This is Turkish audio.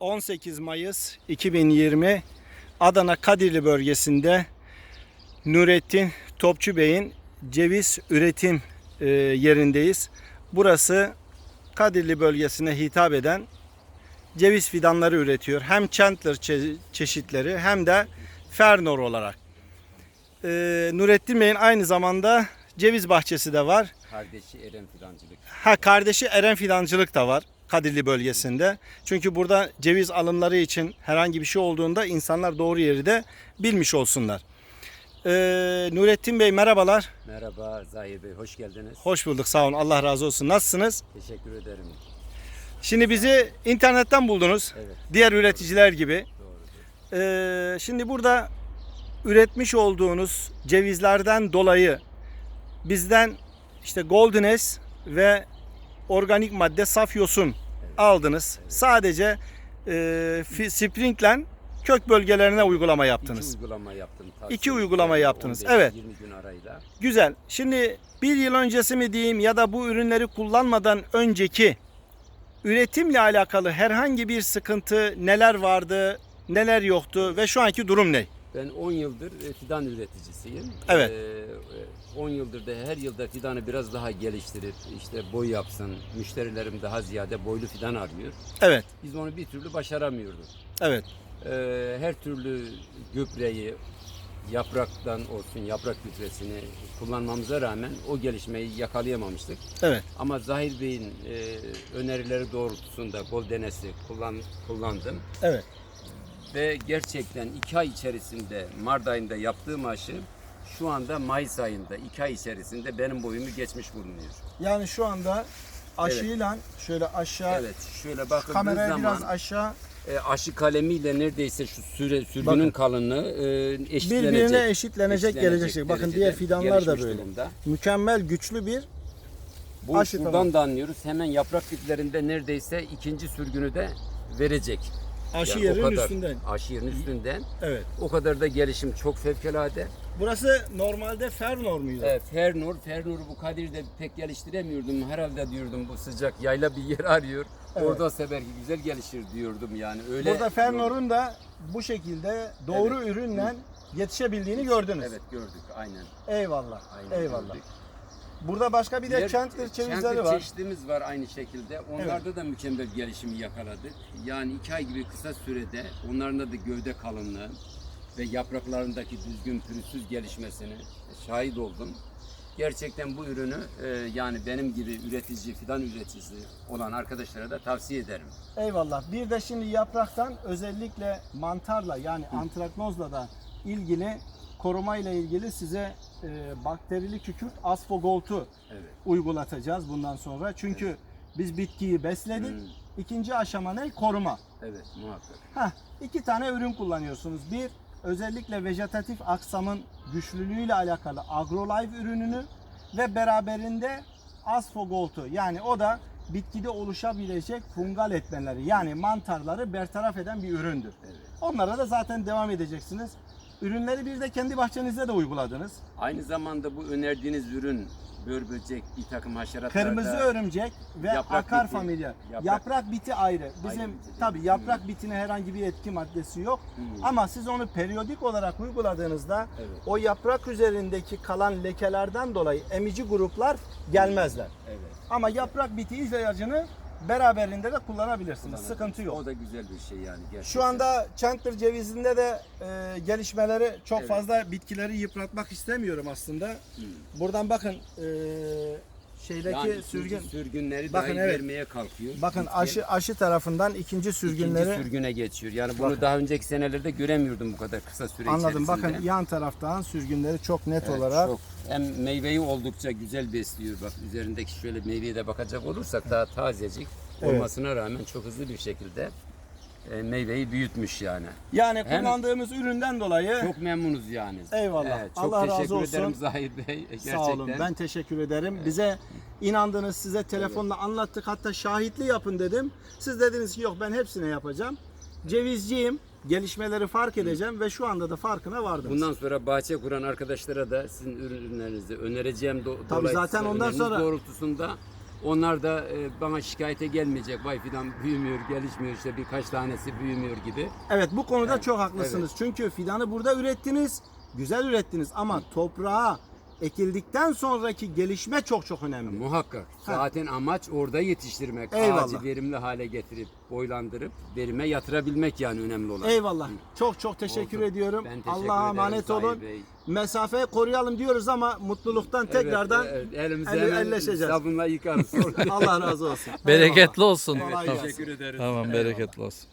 18 Mayıs 2020 Adana Kadirli bölgesinde Nurettin Topçu Bey'in ceviz üretim e, yerindeyiz. Burası Kadirli bölgesine hitap eden ceviz fidanları üretiyor. Hem Chandler çe- çeşitleri hem de Fernor olarak. E, Nurettin Bey'in aynı zamanda ceviz bahçesi de var. Kardeşi Eren Fidancılık. Ha kardeşi Eren Fidancılık da var Kadirli bölgesinde. Çünkü burada ceviz alımları için herhangi bir şey olduğunda insanlar doğru yeri de bilmiş olsunlar. Ee, Nurettin Bey merhabalar. Merhaba Zahir Bey, hoş geldiniz. Hoş bulduk sağ olun Allah razı olsun. Nasılsınız? Teşekkür ederim. Şimdi bizi internetten buldunuz. Evet, Diğer üreticiler gibi. Ee, şimdi burada üretmiş olduğunuz cevizlerden dolayı bizden işte Golden S ve organik madde saf yosun aldınız. Sadece e, fi- sprinkle kök bölgelerine uygulama yaptınız. İki uygulama yaptım. İki uygulama yaptınız, 15-20 evet. gün arayla. Güzel. Şimdi bir yıl öncesi mi diyeyim ya da bu ürünleri kullanmadan önceki üretimle alakalı herhangi bir sıkıntı neler vardı, neler yoktu ve şu anki durum ne? Ben 10 yıldır e, fidan üreticisiyim. Evet. Ee, 10 yıldır da her yılda fidanı biraz daha geliştirip işte boy yapsın, müşterilerim daha ziyade boylu fidan arıyor. Evet, Biz onu bir türlü başaramıyorduk. evet, Ee, her türlü gübreyi yapraktan olsun yaprak gübresini kullanmamıza rağmen o gelişmeyi yakalayamamıştık. evet. Ama Zahir Bey'in e, önerileri doğrultusunda Goldenes'i kullan, kullandım. Evet. Ve gerçekten iki ay içerisinde Mart ayında yaptığım aşı şu anda Mayıs ayında iki ay içerisinde benim boyumu geçmiş bulunuyor. Yani şu anda aşıyla şöyle aşağı Evet şöyle bakıldığı kameraya zaman biraz aşağı e, aşı kalemiyle neredeyse şu süre, sürgünün Bakın. kalınlığı e, eşitlenecek. birbirine eşitlenecek gelecek. Bakın diğer fidanlar da böyle. durumda. Mükemmel güçlü bir Bu Aşı şuradan tamam. da anlıyoruz. Hemen yaprak diplerinde neredeyse ikinci sürgünü de verecek. Aşı Yani o yerin kadar- üstünden. Aşı yerinin üstünden. Evet. O kadar da gelişim çok fevkalade. Burası normalde Fernor muydu? Evet, Fernur, Fernur'u bu Kadir'de pek geliştiremiyordum. Herhalde diyordum bu sıcak yayla bir yer arıyor. Evet. Orada sever ki güzel gelişir diyordum yani. Öyle Burada Fernor'un da bu şekilde doğru Evet. ürünle yetişebildiğini gördünüz. Evet gördük aynen. Eyvallah. aynen Eyvallah. gördük. Burada başka bir de cevizleri Chandler var. çeşitimiz var aynı şekilde. Onlarda da mükemmel gelişimi yakaladık. Yani iki ay gibi kısa sürede onların da gövde kalınlığı ve yapraklarındaki düzgün pürüzsüz gelişmesine şahit oldum. Gerçekten bu ürünü e, yani benim gibi üretici, fidan üreticisi olan arkadaşlara da tavsiye ederim. Eyvallah. Bir de şimdi yapraktan özellikle mantarla yani antraknozla da ilgili koruma ile ilgili size e, bakterili kükürt asfogoltu Evet. uygulatacağız bundan sonra. Çünkü biz bitkiyi besledik. Hmm. İkinci aşama ne? Koruma. Evet muhakkak. Heh, iki tane ürün kullanıyorsunuz. Bir, özellikle vejetatif aksamın güçlülüğüyle alakalı agrolife ürününü ve beraberinde asfogoltu yani o da bitkide oluşabilecek fungal etmenleri yani mantarları bertaraf eden bir üründür. Evet. Onlara da zaten devam edeceksiniz. Ürünleri bir de kendi bahçenizde de uyguladınız. Aynı zamanda bu önerdiğiniz ürün bör böcek, bir takım haşeratlarda Kırmızı örümcek ve Yaprak akar biti. familya. Yaprak- Yaprak, biti ayrı. Bizim Ayrı biti. tabi yaprak bitine herhangi bir etki maddesi yok. Hmm. Ama siz onu periyodik olarak uyguladığınızda Evet. o yaprak üzerindeki kalan lekelerden dolayı emici gruplar gelmezler. Evet. Ama yaprak biti ilacını beraberinde de kullanabilirsiniz. Sıkıntı yok. O da güzel bir şey yani gerçekten. Şu anda Chandler cevizinde de e, gelişmeleri çok Evet. fazla bitkileri yıpratmak istemiyorum aslında. Hmm. Buradan bakın e, şeydeki yani sürgün sürgünleri Bakın dahi evet. vermeye kalkıyor. bakın Bitki aşı aşı tarafından ikinci sürgünleri ikinci sürgüne geçiyor. Yani bunu Bakın. daha önceki senelerde göremiyordum bu kadar kısa süre anladım. içerisinde. Bakın yan taraftan sürgünleri çok net Evet, olarak çok. Hem meyveyi oldukça güzel besliyor. Bak üzerindeki şöyle meyveye de bakacak olursak daha tazecik Evet. olmasına rağmen çok hızlı bir şekilde e, meyveyi büyütmüş yani. yani Hem- kullandığımız üründen dolayı Çok memnunuz yani. Eyvallah. Çok Allah razı teşekkür olsun. ederim Zahir Bey. Gerçekten. Sağ olun. Ben teşekkür ederim. Bize inandınız, size telefonla anlattık. Hatta şahitli yapın dedim. Siz dediniz ki yok ben hepsine yapacağım. Cevizciyim. Gelişmeleri fark edeceğim ve şu anda da farkına vardınız. Bundan sonra bahçe kuran arkadaşlara da sizin ürünlerinizi önereceğim do- Tabii dolayısıyla zaten ondan öneriniz sonra- doğrultusunda Onlar da e, bana şikayete gelmeyecek. Vay fidan büyümüyor, gelişmiyor işte birkaç tanesi büyümüyor gibi. Evet bu konuda çok haklısınız. Çünkü fidanı burada ürettiniz, güzel ürettiniz ama toprağa ekildikten sonraki gelişme çok çok önemli. Muhakkak. Zaten amaç orada yetiştirmek. Eyvallah. Ağacı verimli hale getirip, boylandırıp verime yatırabilmek yani önemli olan. Eyvallah. Çok çok teşekkür Oldu. ediyorum. Ben teşekkür Allah'a ederim emanet olun. Bey. Mesafe koruyalım diyoruz ama mutluluktan tekrardan Evet, evet. elimizi hemen elleşeceğiz. sabunla yıkarız. Allah razı olsun. Bereketli olsun. Gelsin. Teşekkür ederiz. Tamam Eyvallah. bereketli olsun.